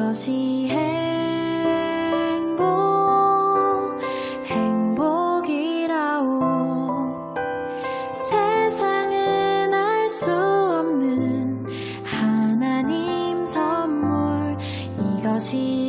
것이 행복 행복이라오. 세상은 알 수 없는 하나님 선물. 이것이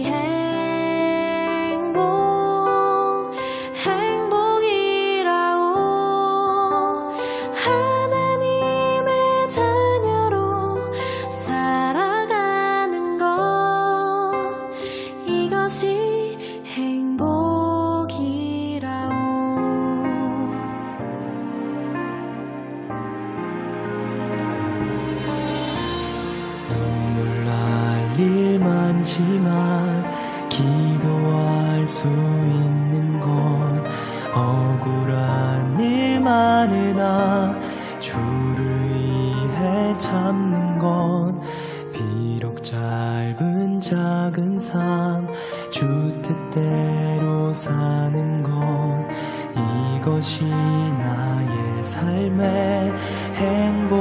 일 많지만 기도할 수 있는 건 억울한 일 많으나 주를 위해 참는 건 비록 짧은 작은 삶 주 뜻대로 사는 건 이것이 나의 삶의 행복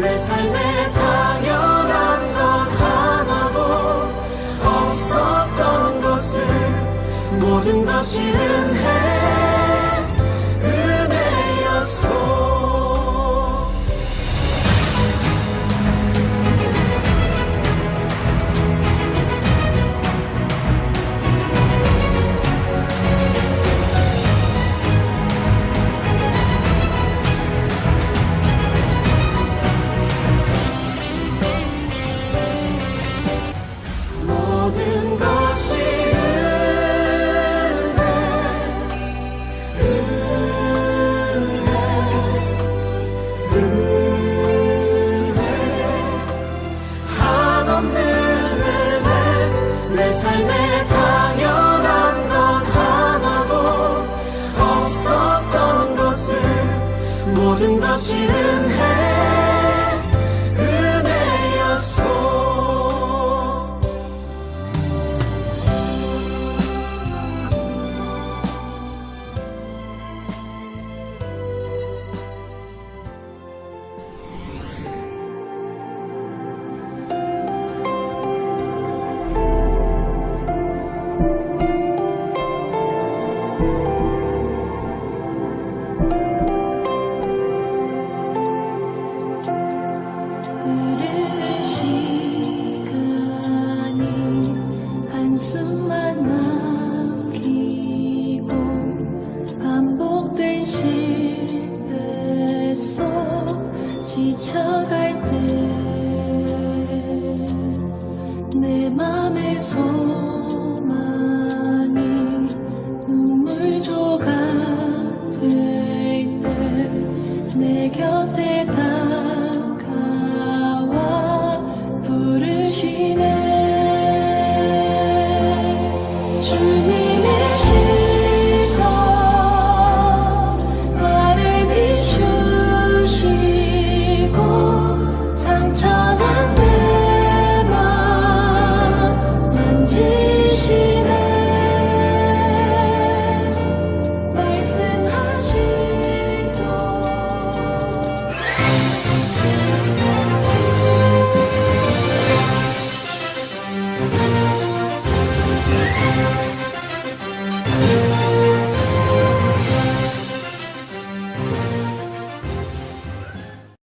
내 삶에 당연한 건 하나도 없었던 것을 모든 것이 은혜 모든 것이 은혜 내 곁에 다